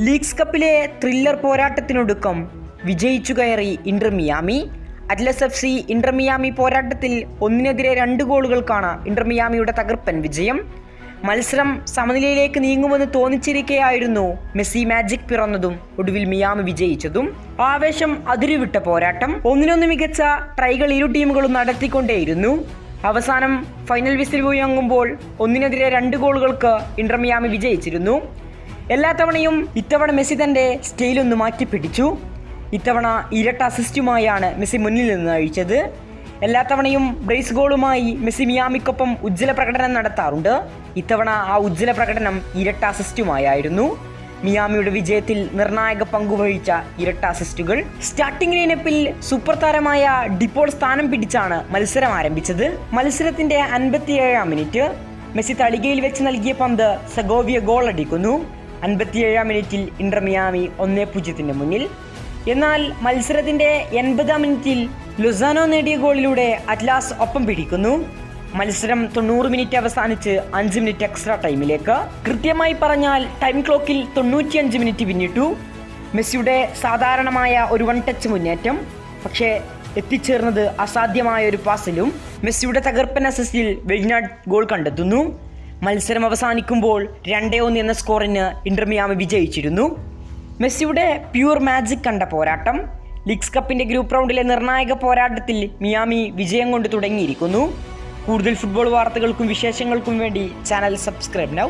Leagues കപ്പിലെ thriller പോരാട്ടത്തിനൊടുക്കം വിജയിച്ചു കയറി Inter Miami. Atlas F C Inter Miami പോരാട്ടത്തിൽ ഒന്നിനെതിരെ രണ്ട് ഗോളുകൾക്കാണ് ഇന്റർ മിയാമിയുടെ തകർപ്പൻ വിജയം. മത്സരം സമനിലയിലേക്ക് നീങ്ങുമെന്ന് തോന്നിച്ചിരിക്കെയായിരുന്നു മെസ്സി മാജിക് പിറന്നതും ഒടുവിൽ മിയാമി വിജയിച്ചതും. ആവേശം അതിരുവിട്ട പോരാട്ടം ഒന്നിനൊന്ന് മികച്ച ട്രൈകൾ ഇരു ടീമുകളും നടത്തിക്കൊണ്ടേയിരുന്നു. അവസാനം ഫൈനൽ വിസിൽ മുഴങ്ങുമ്പോൾ ഒന്നിനെതിരെ രണ്ട് ഗോളുകൾക്ക് ഇന്റർ മിയാമി വിജയിച്ചിരുന്നു. എല്ലാ തവണയും ഇത്തവണ മെസ്സി തന്റെ സ്റ്റൈലൊന്ന് മാറ്റി പിടിച്ചു. ഇത്തവണ ഇരട്ട അസിസ്റ്റുമായാണ് മെസ്സി മുന്നിൽ നിന്ന് അഴിച്ചത്. എല്ലാ തവണയും ബ്രേസ് ഗോളുമായി മെസ്സി മിയാമിക്കൊപ്പം ഉജ്ജ്വല പ്രകടനം നടത്താറുണ്ട്. ഇത്തവണ ആ ഉജ്ജ്വല പ്രകടനം ഇരട്ട അസിസ്റ്റുമായായിരുന്നു മിയാമിയുടെ വിജയത്തിൽ നിർണായക പങ്കുവഹിച്ച ഇരട്ട അസിസ്റ്റുകൾ സ്റ്റാർട്ടിംഗ് ലൈനപ്പിൽ സൂപ്പർ താരമായ ഡിപ്പോൾ സ്ഥാനം പിടിച്ചാണ് മത്സരം ആരംഭിച്ചത്. മത്സരത്തിന്റെ അൻപത്തിയേഴാം മിനിറ്റ് മെസ്സി തളികയിൽ വെച്ച് നൽകിയ പന്ത് സഗോവിയ ഗോൾ അടിക്കുന്നു അൻപത്തിയേഴാം മിനിറ്റിൽ ഇന്റർ മിയാമി ഒന്നേ പൂജ്യത്തിന് മുന്നിൽ. എന്നാൽ മത്സരത്തിന്റെ എൺപതാം മിനിറ്റിൽ ലുസാനോ നേടിയ ഗോളിലൂടെ അറ്റ്ലാസ് ഒപ്പം പിടിക്കുന്നു. മത്സരം തൊണ്ണൂറ് മിനിറ്റ് അവസാനിച്ച് അഞ്ച് മിനിറ്റ് എക്സ്ട്രാ ടൈമിലേക്ക്. കൃത്യമായി പറഞ്ഞാൽ ടൈം ക്ലോക്കിൽ തൊണ്ണൂറ്റിയഞ്ച് മിനിറ്റ് പിന്നിട്ടു. മെസ്സിയുടെ സാധാരണമായ ഒരു വൺ ടച്ച് മുന്നേറ്റം. പക്ഷേ എത്തിച്ചേർന്നത് അസാധ്യമായ ഒരു പാസിലും മെസ്സിയുടെ തകർപ്പൻ അസസ്റ്റിൽ വെയ്നാഡ് ഗോൾ കണ്ടെത്തുന്നു. മത്സരം അവസാനിക്കുമ്പോൾ രണ്ടേ ഒന്ന് എന്ന സ്കോറിന് ഇന്റർമിയാമി വിജയിച്ചിരുന്നു. മെസ്സിയുടെ പ്യൂർ മാജിക് കണ്ട പോരാട്ടം. ലീഗ്സ് കപ്പിന്റെ ഗ്രൂപ്പ് റൗണ്ടിലെ നിർണായക പോരാട്ടത്തിൽ മിയാമി വിജയം കൊണ്ട് തുടങ്ങിയിരിക്കുന്നു. കൂടുതൽ ഫുട്ബോൾ വാർത്തകൾക്കും വിശേഷങ്ങൾക്കും വേണ്ടി ചാനൽ സബ്സ്ക്രൈബ് നൗ.